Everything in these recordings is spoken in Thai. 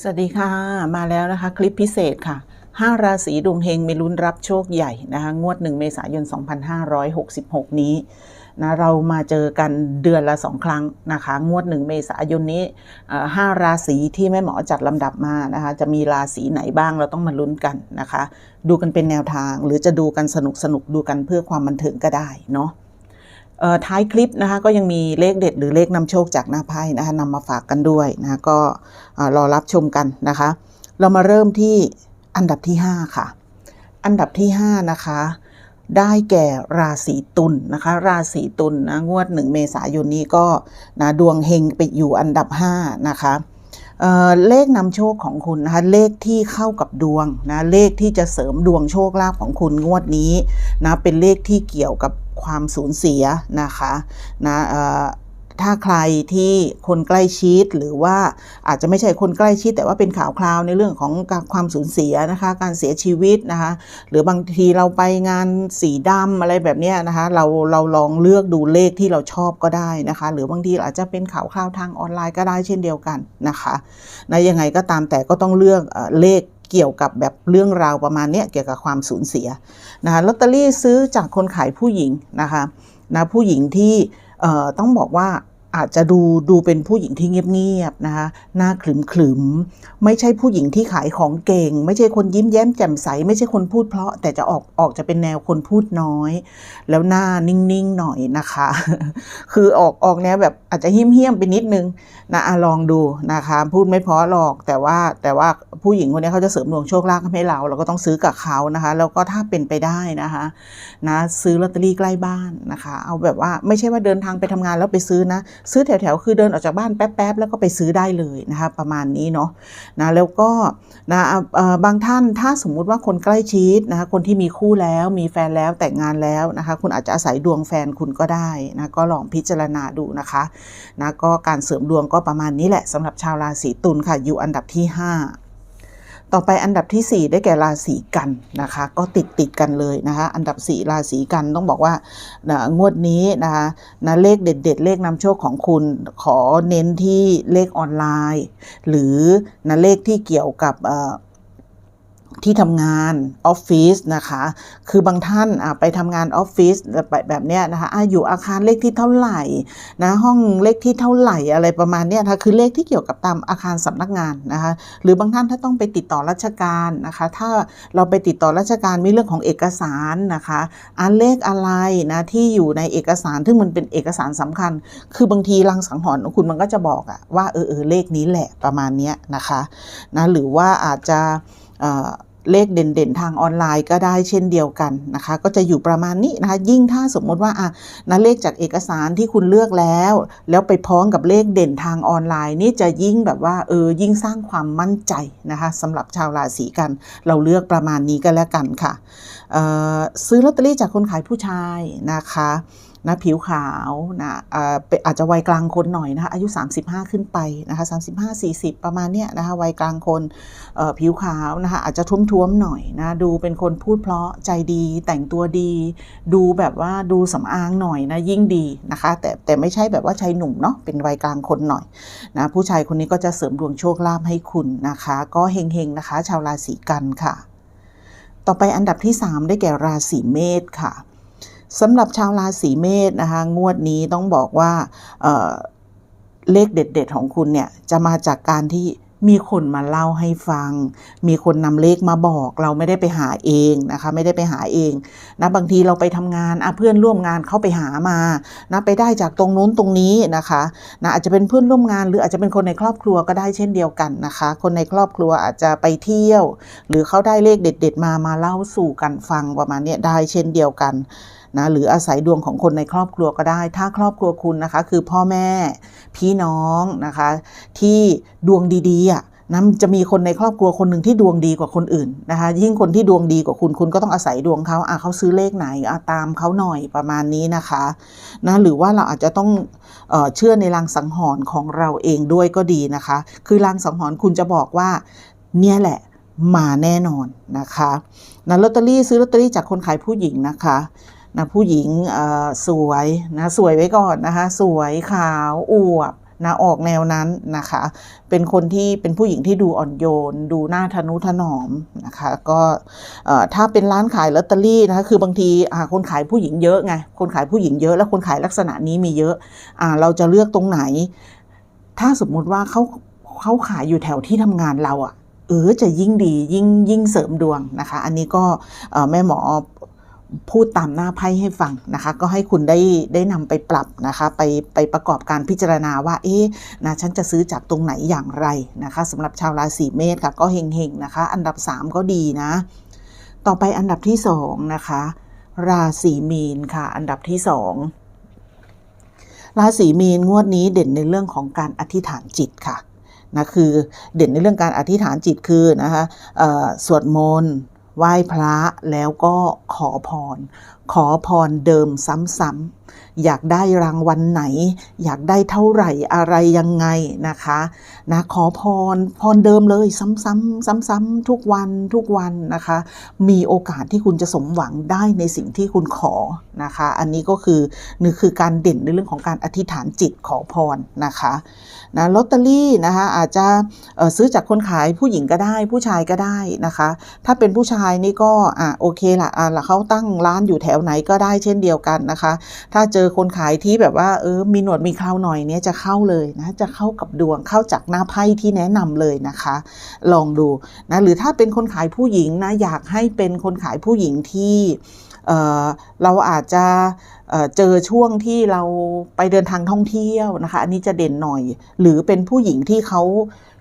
สวัสดีค่ะ มาแล้วนะคะ คลิปพิเศษค่ะ 5 ราศีดวงเฮงมีลุ้นรับโชคใหญ่นะคะ งวด 1 เมษายน 2566 นี้นะเรามาเจอกันเดือนละ2ครั้งนะคะ งวด 1 เมษายนนี้ห้าราศีที่แม่หมอจัดลำดับมานะคะ จะมีราศีไหนบ้างเราต้องมาลุ้นกันนะคะ ดูกันเป็นแนวทางหรือจะดูกันสนุกสนุกดูกันเพื่อความบันเทิงก็ได้เนาะ ท้ายคลิปนะคะก็ยังมีเลขเด็ดหรือเลขนำโชคจากหน้าไพ่นะคะนำมาฝากกันด้วยนะคะก็รอรับชมกันนะคะ เรามาเริ่มที่อันดับที่ 5 ค่ะ อันดับที่ 5 นะคะ ได้แก่ราศีตุลนะคะ ราศีตุลนะงวด 1 เมษายนนี้ก็นะดวงเฮงไปอยู่อันดับ 5 นะคะ เเลขนำโชคของคุณนะคะเลขที่เข้ากับดวงนะเลขที่จะเสริมดวงโชคลาภของคุณงวดนี้นะเป็นเลขที่เกี่ยวกับความสูญเสียนะคะนะเอ่อ ถ้าใครที่คนใกล้ชิดหรือว่าอาจจะไม่ใช่คนใกล้ชิด แต่ว่าเป็นข่าวคราวในเรื่องของการความสูญเสียนะคะ การเสียชีวิตนะคะ หรือบางทีเราไปงานสีดำอะไรแบบนี้นะคะ เราเราลองเลือกดูเลขที่เราชอบก็ได้นะคะ หรือบางทีอาจจะเป็นข่าวคราวทางออนไลน์ก็ได้เช่นเดียวกันนะคะนะยังไงก็ตามแต่ก็ต้องเลือกเอเลขเกี่ยวกับแบบเรื่องราวประมาณนี้เกี่ยวกับความสูญเสียนะคะลอตเตอรี่ซื้อจากคนขายผู้หญิงนะคะนะผู้หญิงที่ ต้องบอกว่า อาจจะดูดูเป็นผู้หญิงที่เงียบๆนะคะหน้าขรึมๆ ไม่ใช่ผู้หญิงที่ขายของเก่ง ไม่ใช่คนยิ้มแย้มแจ่มใส ไม่ใช่คนพูดเพราะ แต่จะออกออกจะเป็นแนวคนพูดน้อย แล้วหน้านิ่งๆหน่อยนะคะ คือออกออกแนวแบบอาจจะเหี้ยมๆไปนิดนึงนะอะลองดูนะคะ พูดไม่เพราะหรอกแต่ว่าแต่ว่าผู้หญิงคนนี้เขาจะเสริมดวงโชคลาภให้เรา เราก็ต้องซื้อกับเขานะคะ แล้วก็ถ้าเป็นไปได้นะคะนะซื้อลอตเตอรี่ใกล้บ้านนะคะ เอาแบบว่าไม่ใช่ว่าเดินทางไปทำงานแล้วไปซื้อนะซื้อแถวๆ คือเดินออกจากบ้านแป๊บๆ แล้วก็ไปซื้อได้เลยนะคะประมาณนี้เนาะนะแล้วก็นะเอ่อบางท่านถ้าสมมุติว่าคนใกล้ชิดนะคะคนที่มีคู่แล้วมีแฟนแล้วแต่งงานแล้วนะคะคุณอาจจะอาศัยดวงแฟนคุณก็ได้นะก็ลองพิจารณาดูนะคะนะก็การเสริมดวงก็ประมาณนี้แหละสำหรับชาวราศีตุลค่ะอยู่อันดับที่ 5 ต่อไปอันดับทีสี่ 4 ได้แก่ราศีกันนะคะ ก็ติดติดกันเลยนะคะอันดับ 4 ราศีกันต้องบอกว่านะงวดนี้นะคะนะเลขเด็ด ๆ เลขนำโชคของคุณขอเน้นที่เลขออนไลน์ หรือนะเลขที่เกี่ยวกับอ่อ ที่ทำงานออฟฟิศนะคะ คือบางท่านไปทำงานออฟฟิศแบบแบบเนี้ยนะคะอะอยู่อาคารเลขที่เท่าไหร่นะห้องเลขที่เท่าไหร่อะไรประมาณเนี้ยนะคะคือเลขที่เกี่ยวกับตามอาคารสำนักงานนะคะ หรือบางท่านถ้าต้องไปติดต่อราชการนะคะ ถ้าเราไปติดต่อราชการมีเรื่องของเอกสารนะคะอันเลขอะไรนะที่อยู่ในเอกสารซึ่งมันเป็นเอกสารสำคัญ คือบางทีลังสังหรณ์ของคุณมันก็จะบอกอะว่าเออเออเลขนี้แหละประมาณเนี้ยนะคะนะหรือว่าอาจจะ เลขเด่นๆ ทางออนไลน์ก็ได้เช่นเดียวกันนะคะ ก็จะอยู่ประมาณนี้นะคะ ยิ่งถ้าสมมติว่าอะนะเลขจากเอกสารที่คุณเลือกแล้ว แล้วไปพ้องกับเลขเด่นทางออนไลน์ นี่จะยิ่งแบบว่าเออยิ่งสร้างความมั่นใจนะคะสำหรับชาวราศีกัน เราเลือกประมาณนี้ก็แล้วกันค่ะซื้อลอตเตอรี่จากคนขายผู้ชายนะคะนะผิวขาวนะอาเป็นอาจจะวัยกลางคนหน่อยนะคะอายุ 35 ขึ้นไปนะคะ35 40 ประมาณเนี้ยนะคะวัยกลางคนผิวขาวนะคะอาจจะท้วมๆหน่อยนะดูเป็นคนพูดเพราะใจดีแต่งตัวดี ดูแบบว่าดูสำอางหน่อยนะยิ่งดีนะคะแต่แต่ไม่ใช่แบบว่าชายหนุ่มเนาะเป็นวัยกลางคนหน่อยนะผู้ชายคนนี้ก็จะเสริมดวงโชคลาภให้คุณนะคะ ก็เฮงๆนะคะ ชาวราศีกันค่ะ ต่อไปอันดับที่ 3 ได้แก่ราศีเมษค่ะสำหรับชาวราศีเมษนะคะ งวดนี้ต้องบอกว่าเเลขเด็ด ๆ ของคุณเนี่ยจะมาจากการที่ มีคนมาเล่าให้ฟัง มีคนนำเลขมาบอก เราไม่ได้ไปหาเองนะคะ ไม่ได้ไปหาเองนะบางทีเราไปทำงานอะเพื่อนร่วมงานเขาไปหามานะไปได้จากตรงนู้นตรงนี้นะคะนะอาจจะเป็นเพื่อนร่วมงานหรืออาจจะเป็นคนในครอบครัวก็ได้เช่นเดียวกันนะคะ คนในครอบครัวอาจจะไปเที่ยว หรือเขาได้เลขเด็ด ๆ มามาเล่าสู่กันฟังประมาณนี้ได้เช่นเดียวกัน นะหรืออาศัยดวงของคนในครอบครัวก็ได้ ถ้าครอบครัวคุณนะคะ คือพ่อแม่พี่น้องนะคะ ที่ดวงดีๆอะนะจะมีคนในครอบครัวคนหนึ่งที่ดวงดีกว่าคนอื่นนะคะยิ่งคนที่ดวงดีกว่าคุณคุณก็ต้องอาศัยดวงเขาอะเขาซื้อเลขไหนอะตามเขาหน่อยประมาณนี้นะคะนะหรือว่าเราอาจจะต้องเออเชื่อในลางสังหรณ์ของเราเองด้วยก็ดีนะคะ คือลางสังหรณ์คุณจะบอกว่าเนี่ยแหละมาแน่นอนนะคะนะลอตเตอรี่ซื้อลอตเตอรี่จากคนขายผู้หญิงนะคะ นะผู้หญิงสวยนะสวยไว้ก่อนนะคะ สวยขาวอวบนะออกแนวนั้นนะคะ เป็นคนที่เป็นผู้หญิงที่ดูอ่อนโยน ดูหน้าทนุถนอมนะคะ ก็ถ้าเป็นร้านขายลอตเตอรี่นะคะคือบางทีคนขายผู้หญิงเยอะไงคนขายผู้หญิงเยอะแล้วคนขายลักษณะนี้มีเยอะอ่าเราจะเลือกตรงไหน ถ้าสมมุติว่าเขาเขาขายอยู่แถวที่ทำงานเราอะ่ะเออจะยิ่งดียิ่งยิ่งเสริมดวงนะคะ อันนี้ก็แม่หมอ พูดตามหน้าไพ่ให้ฟังนะคะ ก็ให้คุณได้ได้นำไปปรับนะคะไปไปประกอบการพิจารณาว่าเอ๊ะนะฉันจะซื้อจากตรงไหนอย่างไรนะคะสำหรับชาวราศีเมษค่ะก็เฮงๆนะคะ อันดับ 3 ก็ดีนะ ต่อไปอันดับที่2นะคะ ราศีมีนค่ะ อันดับที่ 2 ราศีมีนงวดนี้เด่นในเรื่องของการอธิษฐานจิตค่ะนะคือเด่นในเรื่องการอธิษฐานจิตคือนะคะสวดมนต์ ไหว้พระแล้วก็ขอพร ขอพรเดิมซ้ำๆอยากได้รางวัลไหน อยากได้เท่าไหร่อะไรยังไงนะคะนะขอพรพรเดิมเลยซ้ำๆซ้ำๆทุกวันทุกวันนะคะ มีโอกาสที่คุณจะสมหวังได้ในสิ่งที่คุณขอนะคะ อันนี้ก็คือนี่คือการเด่นในเรื่องของการอธิษฐานจิตขอพรนะคะนะลอตเตอรี่นะคะอาจจะซื้อจากคนขายผู้หญิงก็ได้ผู้ชายก็ได้นะคะ ถ้าเป็นผู้ชายนี่ก็อะโอเคละอะแล้วเขาตั้งร้านอยู่แถวไหนก็ได้เช่นเดียวกันนะคะถ้าเจอคนขายที่แบบว่าเออมีหนวดมีเคราวหน่อยเนี้ยจะเข้าเลยนะจะเข้ากับดวงเข้าจากหน้าไพ่ที่แนะนำเลยนะคะ ลองดูนะหรือถ้าเป็นคนขายผู้หญิงนะอยากให้เป็นคนขายผู้หญิงที่เเราอาจจะเเจอช่วงที่เราไปเดินทางท่องเที่ยวนะคะ อันนี้จะเด่นหน่อย หรือเป็นผู้หญิงที่เขา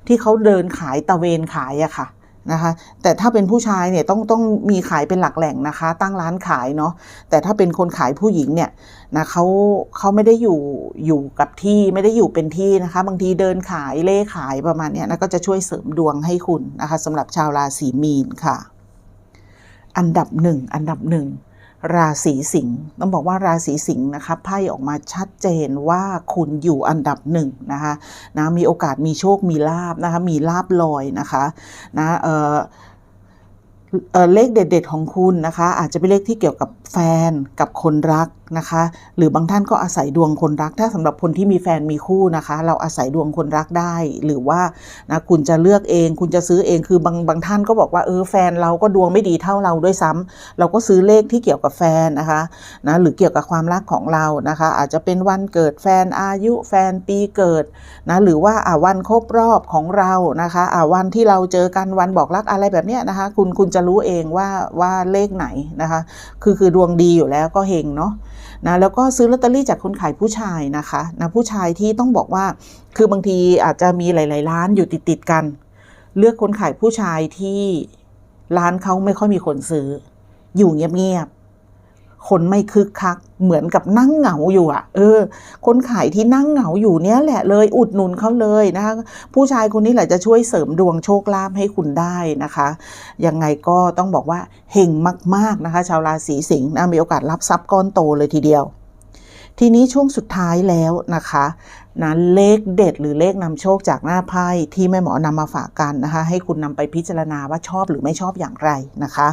ที่เขาเดินขายตะเวนขายอะค่ะ นะคะ แต่ถ้าเป็นผู้ชายเนี่ยต้องต้องมีขายเป็นหลักแหล่งนะคะ ตั้งร้านขายเนาะ แต่ถ้าเป็นคนขายผู้หญิงเนี่ยนะเขาเขาไม่ได้อยู่อยู่กับที่ไม่ได้อยู่เป็นที่นะคะ บางทีเดินขายเล่ขายประมาณเนี้ยนะก็จะช่วยเสริมดวงให้คุณนะคะสำหรับชาวราศีมีนค่ะ อันดับหนึ่งอันดับหนึ่ง ราศีสิงห์ต้องบอกว่าราศีสิงห์นะคะไพ่ออกมาชัดเจนว่าคุณอยู่อันดับหนึ่งนะคะนะมีโอกาสมีโชคมีลาบนะคะมีลาบลอยนะคะนะเอ่อ เเลขเด็ด ๆ ของคุณนะคะ อาจจะเป็นเลขที่เกี่ยวกับแฟนกับคนรักนะคะ หรือบางท่านก็อาศัยดวงคนรัก ถ้าสำหรับคนที่มีแฟนมีคู่นะคะ เราอาศัยดวงคนรักได้ หรือว่านะคุณจะเลือกเอง คุณจะซื้อเองคือบางบางท่านก็บอกว่าเออแฟนเราก็ดวงไม่ดีเท่าเราด้วยซ้ำเราก็ซื้อเลขที่เกี่ยวกับแฟนนะคะนะหรือเกี่ยวกับความรักของเรานะคะ อาจจะเป็นวันเกิดแฟนอายุแฟนปีเกิดนะหรือว่าอ่าวันครบรอบของเรานะคะอ่าวันที่เราเจอกันวันบอกรักอะไรแบบเนี้ยนะคะ คุณคุณจะรู้เองว่าว่าเลขไหนนะคะ คือคือดวงดีอยู่แล้วก็เฮงเนาะนะแล้วก็ซื้อลอตเตอรี่จากคนขายผู้ชายนะคะนะผู้ชายที่ต้องบอกว่าคือบางทีอาจจะมีหลาย ๆ ร้านอยู่ติดติดๆกัน เลือกคนขายผู้ชายที่ร้านเขาไม่ค่อยมีคนซื้อ อยู่เงียบ คนไม่คึกคัก เหมือนกับนั่งเหงาอยู่อะเออ คนขายที่นั่งเหงาอยู่เนี้ยแหละเลยอุดหนุนเขาเลยนะคะผู้ชายคนนี้แหละจะช่วยเสริมดวงโชคลาภให้คุณได้นะคะ ยังไงก็ต้องบอกว่าเฮงมากๆนะคะ ชาวราศีสิงห์นะมีโอกาสรับทรัพย์ก้อนโตเลยทีเดียว ทีนี้ช่วงสุดท้ายแล้วนะคะ นะเลขเด็ดหรือเลขนำโชคจากหน้าไพ่ที่แม่หมอนำมาฝากกันนะคะ ให้คุณนำไปพิจารณาว่าชอบหรือไม่ชอบอย่างไรนะคะ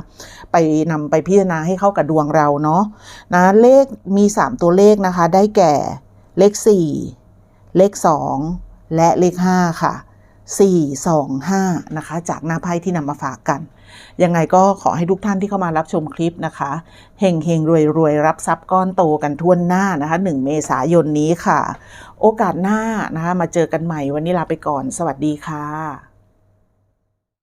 ไปนำไปพิจารณาให้เข้ากับดวงเราเนาะนะเลขมี 3 ตัวเลขนะคะ ได้แก่เลข 4 เลข 2 และเลข 5 ค่ะ 4 2 5 นะคะ จากหน้าไพ่ที่นำมาฝากกัน ยังไงก็ขอให้ทุกท่านที่เข้ามารับชมคลิปนะคะเฮงเฮงรวยรวยรับทรัพย์ก้อนโตกันทั่วหน้านะคะ 1 เมษายนนี้ค่ะ โอกาสหน้านะคะมาเจอกันใหม่วันนี้ลาไปก่อน สวัสดีค่ะ